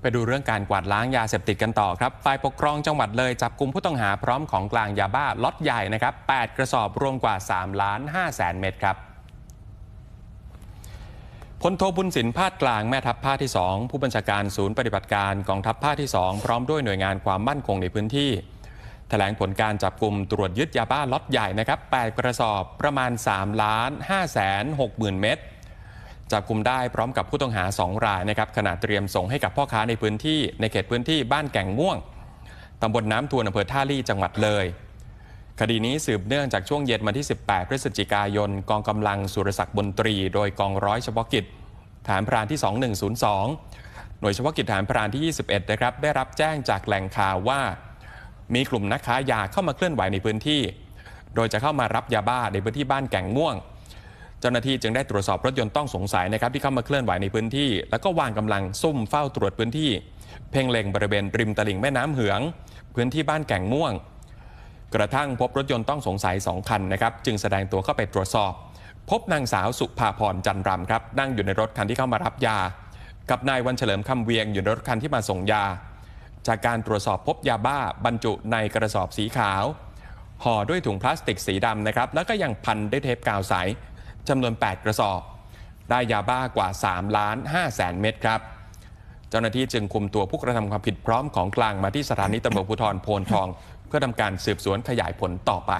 ไปดูเรื่องการกวาดล้างยาเสพติดกันต่อครับ ฝ่ายปกครองจังหวัดเลยจับกลุ่มผู้ต้องหาพร้อมของกลางยาบ้าล็อตใหญ่นะครับ 8 กระสอบรวมกว่า 3 ล้าน5แสนเม็ดครับพลโทบุญสินภาคกลางแม่ทัพภาคที่ 2 ผู้บัญชาการศูนย์ปฏิบัติการกองทัพภาคที่ 2 พร้อมด้วยหน่วยงานความมั่นคงในพื้นที่แถลงผลการจับกลุ่มตรวจยึดยาบ้าล็อตใหญ่นะครับ 8 กระสอบประมาณ 3 ล้าน5แสน6หมื่นเม็ด จับกลุ่มได้พร้อมกับผู้ต้องหา 2 รายนะครับขณะเตรียมส่งให้กับพ่อค้าในพื้นที่ในเขตพื้นที่บ้านแก่งม่วงตำบลน้ำทวนอำเภอท่าลี่จังหวัดเลย คดีนี้สืบเนื่องจากช่วงเย็นวันที่ 18 พฤศจิกายน กองกำลังสุรศักดิ์บนตรี โดยกองร้อยเฉพาะกิจ ฐานพรานที่ 2102 หน่วยเฉพาะกิจฐานพรานที่ 21 นะครับได้รับแจ้งจากแหล่งข่าวว่า มีกลุ่มนักค้ายาเข้ามาเคลื่อนไหวในพื้นที่ โดยจะเข้ามารับยาบ้าในพื้นที่บ้านแก่งม่วง เจ้าหน้าที่จึงได้ตรวจสอบรถยนต์ต้องสงสัยนะครับที่เข้ามาเคลื่อนไหวในพื้นที่ แล้วก็วางกำลังซุ่มเฝ้าตรวจพื้นที่ เพ่งเล็งบริเวณริมตลิ่งแม่น้ำเหือง พื้นที่บ้านแก่งม่วง กระทั่งพบรถยนต์ต้องสงสัย 2 คันนะครับจึงแสดงตัวเข้าไปตรวจสอบ พบนางสาวสุภาพรจันรำครับนั่งอยู่ในรถคันที่เข้ามารับยา กับนายวันเฉลิมคำเวียงอยู่ในรถคันที่มาส่งยา จากการตรวจสอบพบยาบ้าบรรจุในกระสอบสีขาวห่อด้วยถุงพลาสติกสีดำนะครับแล้วก็ยังพันด้วยเทปกาวใส จำนวน 8 กระสอบ ได้ยาบ้ากว่า 3 ล้าน5แสนเม็ดครับ เจ้าหน้าที่จึงคุมตัวผู้กระทำความผิดพร้อมของกลางมาที่สถานีตำรวจภูธรโพนทอง เพื่อทำการสืบสวนขยายผลต่อไป